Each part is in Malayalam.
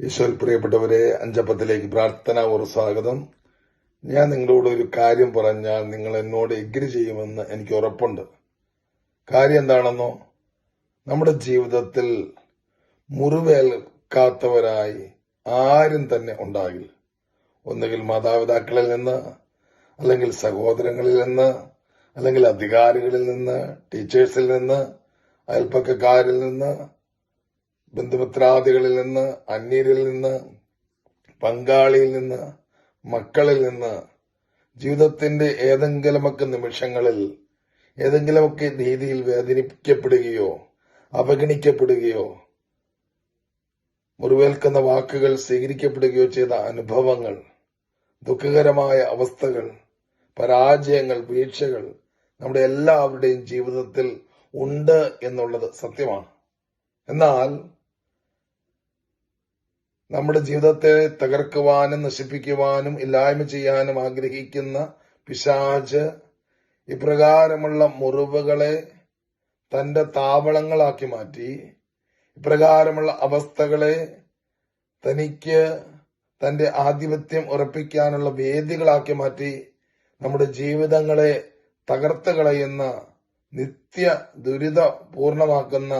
ഈശ്വൽ പ്രിയപ്പെട്ടവരെ അഞ്ചപ്പത്തിലേക്ക് ഒരു സ്വാഗതം. ഞാൻ നിങ്ങളോട് ഒരു കാര്യം പറഞ്ഞാൽ നിങ്ങൾ എന്നോട് എഗ്രി ചെയ്യുമെന്ന് എനിക്ക് ഉറപ്പുണ്ട്. കാര്യം എന്താണെന്നോ നമ്മുടെ ജീവിതത്തിൽ മുറിവേൽക്കാത്തവരായി ആരും തന്നെ ഉണ്ടാകില്ല. ഒന്നുകിൽ മാതാപിതാക്കളിൽ നിന്ന് അല്ലെങ്കിൽ സഹോദരങ്ങളിൽ നിന്ന് അല്ലെങ്കിൽ അധികാരികളിൽ നിന്ന് ടീച്ചേഴ്സിൽ നിന്ന് അയൽപ്പക്കക്കാരിൽ നിന്ന് ബന്ധുമിത്രാദികളിൽ നിന്ന് അന്യരിൽ നിന്ന് പങ്കാളിയിൽ നിന്ന് മക്കളിൽ നിന്ന് ജീവിതത്തിന്റെ ഏതെങ്കിലുമൊക്കെ നിമിഷങ്ങളിൽ ഏതെങ്കിലുമൊക്കെ രീതിയിൽ വേദനിപ്പിക്കപ്പെടുകയോ അവഗണിക്കപ്പെടുകയോ മുറിവേൽക്കുന്ന വാക്കുകൾ സ്വീകരിക്കപ്പെടുകയോ ചെയ്ത അനുഭവങ്ങൾ ദുഃഖകരമായ അവസ്ഥകൾ പരാജയങ്ങൾ വീഴ്ചകൾ നമ്മുടെ എല്ലാവരുടെയും ജീവിതത്തിൽ ഉണ്ട് എന്നുള്ളത് സത്യമാണ്. എന്നാൽ നമ്മുടെ ജീവിതത്തെ തകർക്കുവാനും നശിപ്പിക്കുവാനും ഇല്ലായ്മ ചെയ്യാനും ആഗ്രഹിക്കുന്ന പിശാജ് ഇപ്രകാരമുള്ള മുറിവുകളെ തന്റെ താവളങ്ങളാക്കി മാറ്റി ഇപ്രകാരമുള്ള അവസ്ഥകളെ തനിക്ക് തന്റെ ആധിപത്യം ഉറപ്പിക്കാനുള്ള വേദികളാക്കി മാറ്റി നമ്മുടെ ജീവിതങ്ങളെ തകർത്ത് കളയുന്ന നിത്യ ദുരിത പൂർണമാക്കുന്ന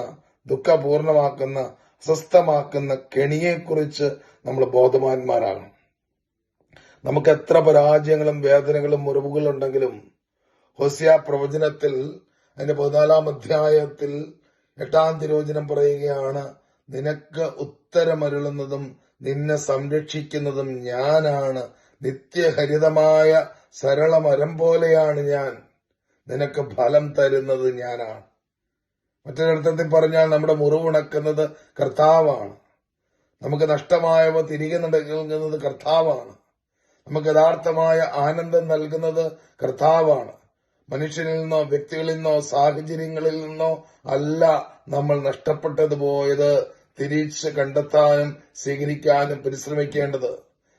ദുഃഖപൂർണമാക്കുന്ന അസ്വസ്ഥമാക്കുന്ന കെണിയെക്കുറിച്ച് നമ്മൾ ബോധവാന്മാരാകണം. നമുക്ക് എത്ര പരാജയങ്ങളും വേദനകളും മുറിവുകളും ഉണ്ടെങ്കിലും ഹൊസിയ പ്രവചനത്തിൽ അതിന്റെ പതിനാലാം അധ്യായത്തിൽ എട്ടാം തിരോചനം പറയുകയാണ് നിനക്ക് ഉത്തരമരുളുന്നതും നിന്നെ സംരക്ഷിക്കുന്നതും ഞാനാണ്. നിത്യഹരിതമായ സരളമരം പോലെയാണ് ഞാൻ. നിനക്ക് ഫലം തരുന്നത് ഞാനാണ്. മറ്റൊരർത്ഥത്തിൽ പറഞ്ഞാൽ നമ്മുടെ മുറിവുണക്കുന്നത് കർത്താവാണ്. നമുക്ക് നഷ്ടമായവ തിരികെ നൽകുന്നത് കർത്താവാണ്. നമുക്ക് യഥാർത്ഥമായ ആനന്ദം നൽകുന്നത് കർത്താവാണ്. മനുഷ്യനിൽ നിന്നോ വ്യക്തികളിൽ നിന്നോ സാഹചര്യങ്ങളിൽ നിന്നോ അല്ല നമ്മൾ നഷ്ടപ്പെട്ടത് പോയത്. തിരിച്ച് കണ്ടെത്താനും സ്വീകരിക്കാനും പരിശ്രമിക്കേണ്ടത്.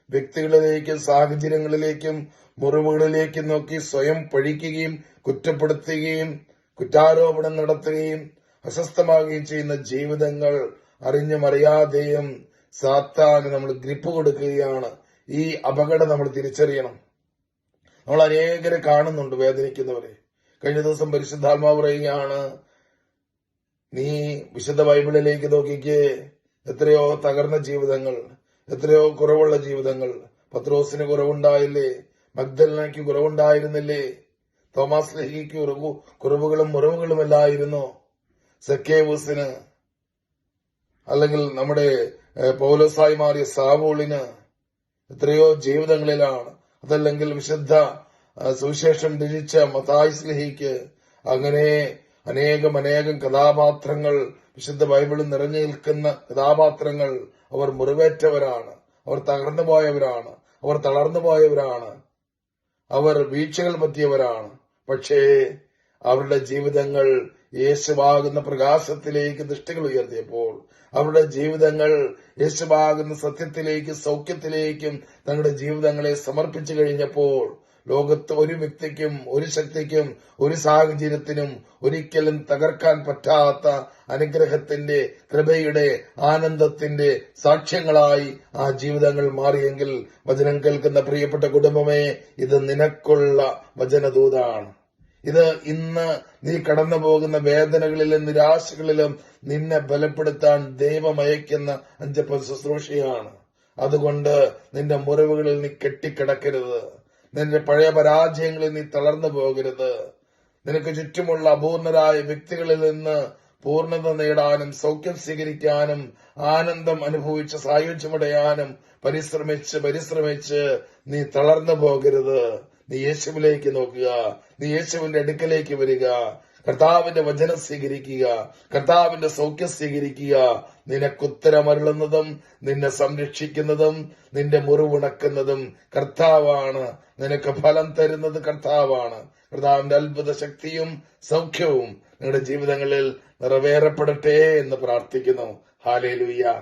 വ്യക്തികളിലേക്കും സാഹചര്യങ്ങളിലേക്കും മുറിവുകളിലേക്കും നോക്കി സ്വയം പഴിക്കുകയും കുറ്റപ്പെടുത്തുകയും കുറ്റാരോപണം നടത്തുകയും അസ്വസ്ഥമാകുകയും ചെയ്യുന്ന ജീവിതങ്ങൾ അറിഞ്ഞും അറിയാതെയും സാത്താന് നമ്മൾ ഗ്രിപ്പ് കൊടുക്കുകയാണ്. ഈ അപകടം നമ്മൾ തിരിച്ചറിയണം. നമ്മൾ അനേകരെ കാണുന്നുണ്ട് വേദനിക്കുന്നവരെ. കഴിഞ്ഞ ദിവസം പരിശുദ്ധാത്മാവ് പറയുകയാണ് നീ വിശുദ്ധ ബൈബിളിലേക്ക് നോക്കിക്കേ. എത്രയോ തകർന്ന ജീവിതങ്ങൾ എത്രയോ കുറവുള്ള ജീവിതങ്ങൾ. പത്രോസിന് കുറവുണ്ടായില്ലേ? മഗ്ദലനയ്ക്ക് കുറവുണ്ടായിരുന്നില്ലേ? തോമാസ് ലഹിക്ക് കുറവ് കുറവുകളും മുറിവുകളുമല്ലായിരുന്നു. സെക്കേവൂസിന് അല്ലെങ്കിൽ നമ്മുടെ പൗലോസായി മാറിയ സാവൂളിന് എത്രയോ ജീവിതങ്ങളിലാണ് അതല്ലെങ്കിൽ വിശുദ്ധ സുവിശേഷം രചിച്ച മതായ് സ്നേഹിക്ക് അങ്ങനെ അനേകം അനേകം കഥാപാത്രങ്ങൾ വിശുദ്ധ ബൈബിളിൽ നിറഞ്ഞു നിൽക്കുന്ന കഥാപാത്രങ്ങൾ അവർ മുറിവേറ്റവരാണ് അവർ തകർന്നു പോയവരാണ് അവർ തളർന്നു പോയവരാണ് അവർ വീഴ്ചകൾ പറ്റിയവരാണ്. പക്ഷേ അവരുടെ ജീവിതങ്ങൾ യേശുവാകുന്ന പ്രകാശത്തിലേക്ക് ദൃഷ്ടികൾ ഉയർത്തിയപ്പോൾ അവരുടെ ജീവിതങ്ങൾ യേശുവാകുന്ന സത്യത്തിലേക്കും സൗഖ്യത്തിലേക്കും തങ്ങളുടെ ജീവിതങ്ങളെ സമർപ്പിച്ചു കഴിഞ്ഞപ്പോൾ ലോകത്ത് ഒരു വ്യക്തിക്കും ഒരു ശക്തിക്കും ഒരു സാഹചര്യത്തിനും ഒരിക്കലും തകർക്കാൻ പറ്റാത്ത അനുഗ്രഹത്തിന്റെ കൃപയുടെ ആനന്ദത്തിന്റെ സാക്ഷ്യങ്ങളായി ആ ജീവിതങ്ങൾ മാറിയെങ്കിൽ വചനം കേൾക്കുന്ന പ്രിയപ്പെട്ട കുടുംബമേ ഇത് നിനക്കുള്ള വചനദൂതാണ്. ഇത് ഇന്ന് നീ കടന്നു പോകുന്ന വേദനകളിലും നിരാശകളിലും നിന്നെ ബലപ്പെടുത്താൻ ദൈവം അയക്കുന്ന അഞ്ചപ്പ ശുശ്രൂഷയാണ്. അതുകൊണ്ട് നിന്റെ മുറിവുകളിൽ നീ കെട്ടിക്കിടക്കരുത്. നിന്റെ പഴയ പരാജയങ്ങളിൽ നീ തളർന്നു പോകരുത്. നിനക്ക് ചുറ്റുമുള്ള അപൂർണരായ വ്യക്തികളിൽ നിന്ന് പൂർണത നേടാനും സൗഖ്യം സ്വീകരിക്കാനും ആനന്ദം അനുഭവിച്ച് സായുജ്യമടയാനും പരിശ്രമിച്ച് പരിശ്രമിച്ച് നീ തളർന്നു പോകരുത്. നീ യേശുവിലേക്ക് നോക്കുക. നീ യേശുവിന്റെ അടുക്കലേക്ക് വരിക. കർത്താവിന്റെ വചനം സ്വീകരിക്കുക. കർത്താവിന്റെ സൗഖ്യം സ്വീകരിക്കുക. നിനക്കുത്തരമരുളുന്നതും നിന്നെ സംരക്ഷിക്കുന്നതും നിന്റെ മുറിവുണക്കുന്നതും കർത്താവാണ്. നിനക്ക് ഫലം തരുന്നത് കർത്താവാണ്. കർത്താവിന്റെ അത്ഭുത ശക്തിയും സൗഖ്യവും നിങ്ങളുടെ ജീവിതങ്ങളിൽ നിറവേറപ്പെടട്ടെ എന്ന് പ്രാർത്ഥിക്കുന്നു. ഹാലേലുയ്യ